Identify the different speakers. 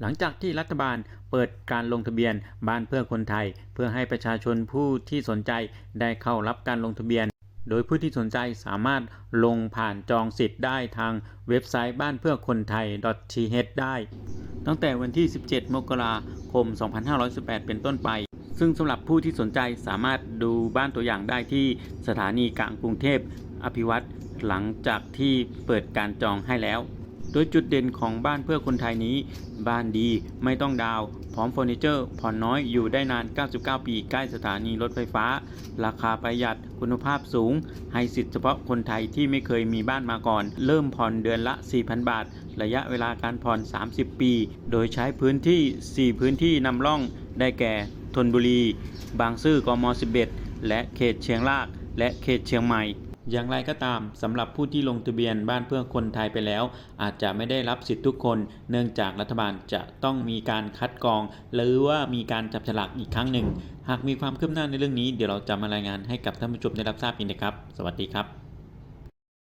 Speaker 1: หลังจากที่รัฐบาลเปิดการลงทะเบียนบ้านเพื่อคนไทย เพื่อให้ประชาชนผู้ที่สนใจได้เข้ารับการลงทะเบียน โดยผู้ที่สนใจสามารถลงผ่านจองสิทธิ์ได้ทางเว็บไซต์บ้านเพื่อคนไทย .th ได้ ตั้งแต่วันที่ 17 มกราคม 2518 เป็นต้นไป ซึ่งสำหรับผู้ที่สนใจสามารถดูบ้านตัวอย่างได้ที่สถานีกลางกรุงเทพอภิวัตรหลังจากที่เปิดการจองให้แล้ว โดยจุดเด่นของบ้านเพื่อคนไทยนี้ บ้านดีไม่ต้องดาวพร้อมเฟอร์นิเจอร์ผ่อนน้อยอยู่ได้นาน 99 ปี ใกล้สถานีรถไฟฟ้า ราคาประหยัดคุณภาพสูง ให้สิทธิเฉพาะคนไทยที่ไม่เคยมีบ้านมาก่อน เริ่มผ่อนเดือนละ 4,000 บาท ระยะเวลาการผ่อน 30 ปี โดยใช้พื้นที่ 4 พื้นที่นำร่องได้แก่ธนบุรี บางซื่อกม 11 และเขตเชียงราก และเขตเชียงใหม่ อย่างไรก็ตามสำหรับผู้ที่ลงทะเบียนบ้านเพื่อคนไทยไปแล้ว อาจจะไม่ได้รับสิทธิ์ทุกคน เนื่องจากรัฐบาลจะต้องมีการคัดกรอง หรือว่ามีการจับฉลากอีกครั้งหนึ่ง หากมีความคืบหน้าในเรื่องนี้เดี๋ยวเราจะมารายงานให้กับท่านผู้ชมได้รับทราบอีกนะครับ สวัสดีครับ